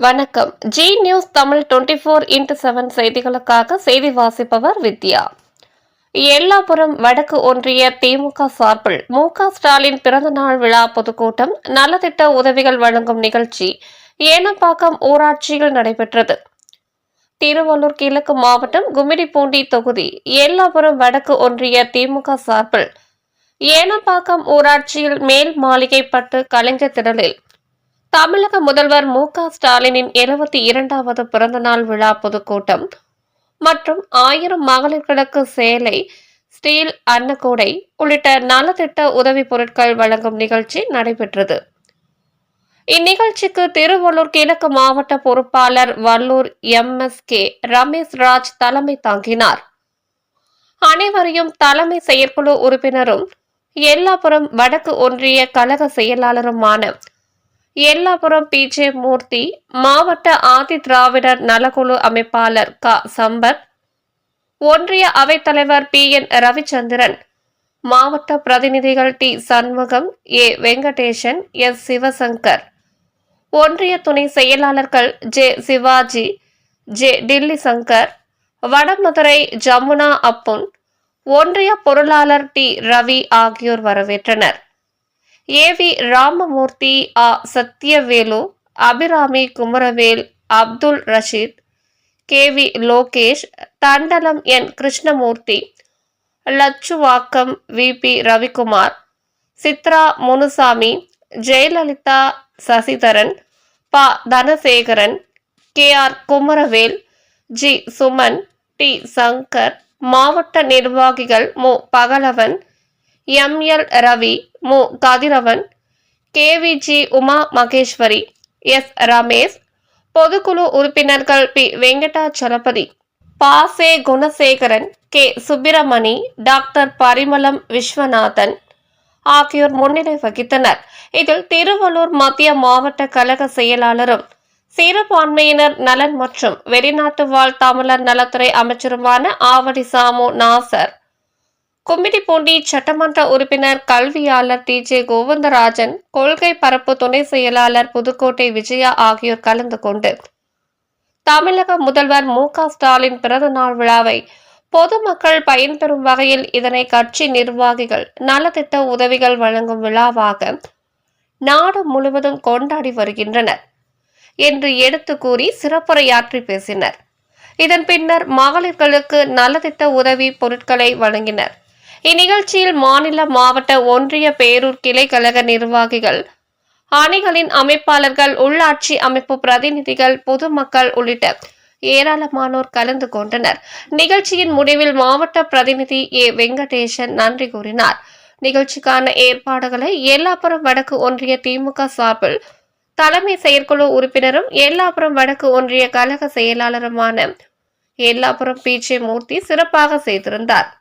வணக்கம். Zee News Tamil twenty four into seven செய்திகளுக்காக செய்தி வாசிப்பவர் வித்யா. எல்லாபுரம் வடக்கு ஒன்றிய திமுக சார்பில் மு க ஸ்டாலின் பிறந்தநாள் விழா பொதுக்கூட்டம் நலத்திட்ட உதவிகள் வழங்கும் நிகழ்ச்சி ஏனப்பாக்கம் ஊராட்சியில் நடைபெற்றது. திருவள்ளூர் கிழக்கு மாவட்டம் கும்மிடிப்பூண்டி தொகுதி எல்லாபுரம் வடக்கு ஒன்றிய திமுக சார்பில் ஏனப்பாக்கம் ஊராட்சியில் மேல் மாளிகைப்பட்டு கலைஞர் திடலில் தமிழக முதல்வர் மு க ஸ்டாலினின் எழுபத்தி இரண்டாவது பிறந்தநாள் விழா பொதுக்கூட்டம் மற்றும் ஆயிரம் மகளிர்களுக்கு சேலை ஸ்டீல் அன்னக்கூடை உள்ளிட்ட நலத்திட்ட உதவி பொருட்கள் வழங்கும் நிகழ்ச்சி நடைபெற்றது. இந்நிகழ்ச்சிக்கு திருவள்ளூர் கிழக்கு மாவட்ட பொறுப்பாளர் Vallur M. S. K. Ramesh Raj தலைமை தாங்கினார். அனைவரையும் தலைமை செயற்குழு உறுப்பினரும் எல்லாபுரம் வடக்கு ஒன்றிய கழக செயலாளருமான எல்லாபுரம் பி. ஜே. மூர்த்தி மாவட்ட ஆதி திராவிடர் நலக்குழு அமைப்பாளர் க. சம்பத் ஒன்றிய அவைத்தலைவர் பி. என். ரவிச்சந்திரன் மாவட்ட பிரதிநிதிகள் T. Shanmugam A. Venkatesan S. Sivasankar. ஒன்றிய துணை செயலாளர்கள் ஜே. சிவாஜி ஜே. டில்லி சங்கர் வடமதுரை ஜமுனா அப்புன் ஒன்றிய பொருளாளர் டி. ரவி ஆகியோர் வரவேற்றனர். ஏவி ராமமூர்த்தி ஆ. Sathyavelu Abirami Kumaravel Abdul Rasheed KV Lokesh Thandalam N. Krishnamoorthy Lachuvakkam V. P. Ravikumar Chitra Munusamy Jayalalitha Sasidharan ப. Dhanasekaran K. R. Kumaravel G. Suman T. Sankar மாவட்ட நிர்வாகிகள் மு. பகலவன் எம். எல். ரவி மு. Kathiravan KVG Uma Maheswari S. Ramesh பொதுக்குழு உறுப்பினர்கள் P. Venkatachalapathy பாசே Gunasekaran K. Subramani doctor. Parimalam Viswanathan ஆகியோர் முன்னிலை வகித்தனர். இதில் திருவள்ளூர் மத்திய மாவட்ட கழக செயலாளரும் சிறுபான்மையினர் நலன் மற்றும் வெளிநாட்டு வாழ் தமிழர் நலத்துறை அமைச்சருமான ஆவடி சாமு நாசர் கும்மிடிப்பூண்டி சட்டமன்ற உறுப்பினர் கல்வியாளர் டி ஜே கோவிந்தராஜன் கொள்கை பரப்பு துணை செயலாளர் புதுக்கோட்டை விஜயா ஆகியோர் கலந்து கொண்டு தமிழக முதல்வர் மு க ஸ்டாலின் பிறந்தநாள் விழாவை பொதுமக்கள் பயன்பெறும் வகையில் இதனை கட்சி நிர்வாகிகள் நலத்திட்ட உதவிகள் வழங்கும் விழாவாக நாடு முழுவதும் கொண்டாடி வருகின்றனர். என்று எடுத்து கூறி சிறப்புரையாற்றி பேசினர். இதன் பின்னர் மகளிர்களுக்கு நலத்திட்ட உதவி பொருட்களை வழங்கினர். இந்நிகழ்ச்சியில் மாநில மாவட்ட ஒன்றிய பேரூர் கிளை கழக நிர்வாகிகள் அணிகளின் அமைப்பாளர்கள் உள்ளாட்சி அமைப்பு பிரதிநிதிகள் பொதுமக்கள் உள்ளிட்ட ஏராளமானோர் கலந்து கொண்டனர். நிகழ்ச்சியின் முடிவில் மாவட்ட பிரதிநிதி ஏ. வெங்கடேசன் நன்றி கூறினார். நிகழ்ச்சிக்கான ஏற்பாடுகளை எல்லாப்புறம் வடக்கு ஒன்றிய திமுக சார்பில் தலைமை செயற்குழு உறுப்பினரும் எல்லாப்புறம் வடக்கு ஒன்றிய கழக செயலாளருமான எல்லாப்புறம் பி. மூர்த்தி சிறப்பாக செய்திருந்தார்.